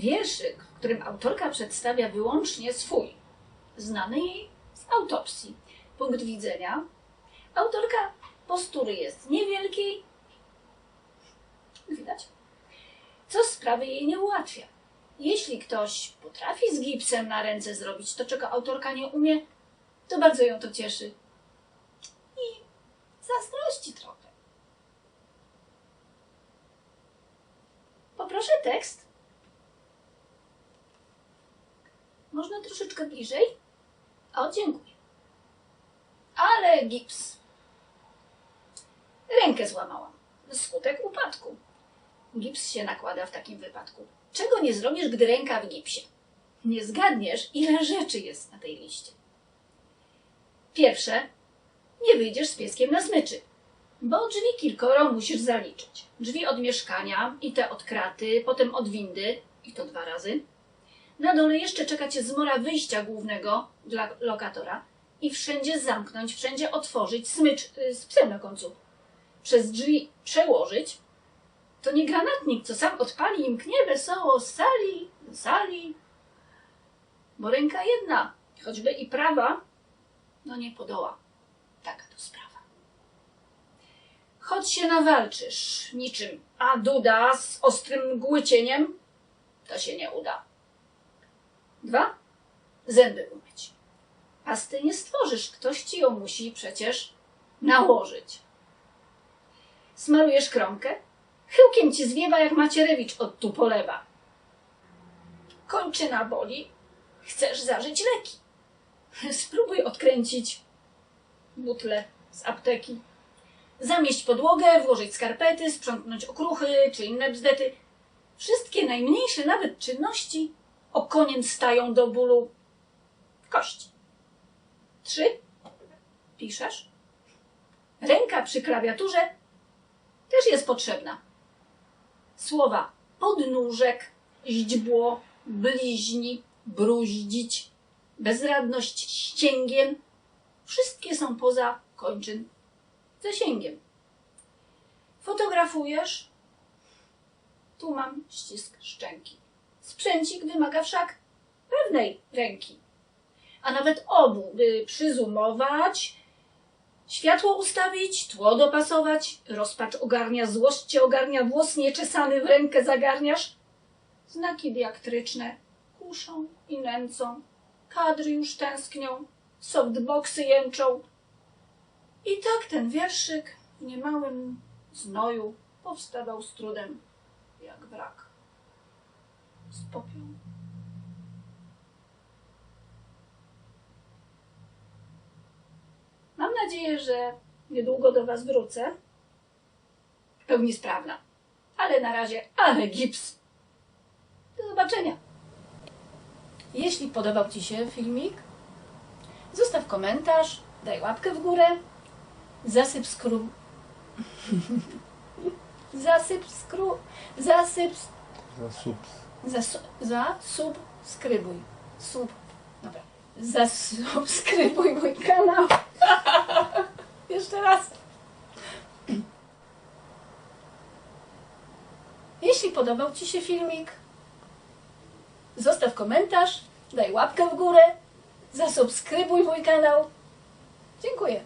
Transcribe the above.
Wierszyk, w którym autorka przedstawia wyłącznie swój, znany jej z autopsji, punkt widzenia. Autorka postury jest niewielkiej, widać, co sprawy jej nie ułatwia. Jeśli ktoś potrafi z gipsem na ręce zrobić to, czego autorka nie umie, to bardzo ją to cieszy. I zazdrości trochę. Poproszę tekst. Można troszeczkę bliżej? O, dziękuję. Ale gips. Rękę złamałam. Skutek upadku. Gips się nakłada w takim wypadku. Czego nie zrobisz, gdy ręka w gipsie? Nie zgadniesz, ile rzeczy jest na tej liście. Pierwsze, nie wyjdziesz z pieskiem na smyczy, bo drzwi kilkoro musisz zaliczyć. Drzwi od mieszkania i te od kraty, potem od windy i to dwa razy. Na dole jeszcze czeka cię zmora wyjścia głównego dla lokatora i wszędzie zamknąć, wszędzie otworzyć smycz y, z psem na końcu. Przez drzwi przełożyć. To nie granatnik, co sam odpali i mknie wesoło z sali sali. Bo ręka jedna, choćby i prawa, no nie podoła. Taka to sprawa. Choć się nawalczysz niczym a duda z ostrym głycieniem, to się nie uda. Dwa. Zęby umyć. Pasty nie stworzysz, ktoś ci ją musi przecież nałożyć. Smarujesz kromkę, chyłkiem ci zwiewa jak Macierewicz od tu polewa. Kończyna boli, chcesz zażyć leki. Spróbuj odkręcić butle z apteki. Zamieść podłogę, włożyć skarpety, sprzątnąć okruchy czy inne bzdety. Wszystkie najmniejsze nawet czynności okoniem stają do bólu kości. Trzy. Piszesz. Ręka przy klawiaturze też jest potrzebna. Słowa podnóżek, źdźbło, bliźni, bruździć, bezradność ścięgiem. Wszystkie są poza kończyn zasięgiem. Fotografujesz? Tu mam ścisk szczęki. Sprzęcik wymaga wszak pewnej ręki, a nawet obu, by przyzumować, światło ustawić, tło dopasować, rozpacz ogarnia, złość cię ogarnia, włos nieczesany w rękę zagarniasz. Znaki diaktryczne kuszą i nęcą, kadry już tęsknią, softboxy jęczą. I tak ten wierszyk w niemałym znoju powstawał z trudem, jak wrak z popiołu. Mam nadzieję, że niedługo do Was wrócę. W pełni sprawna. Ale na razie, ale gips. Do zobaczenia. Jeśli podobał Ci się filmik, zostaw komentarz, daj łapkę w górę, zasyp skru... zasyp skru... zasyp... Za subs. Zasu... Zasubskrybuj. Sub... Dobra. Zasubskrybuj mój kanał. Jeszcze raz. Jeśli podobał Ci się filmik, zostaw komentarz, daj łapkę w górę, zasubskrybuj mój kanał. Dziękuję.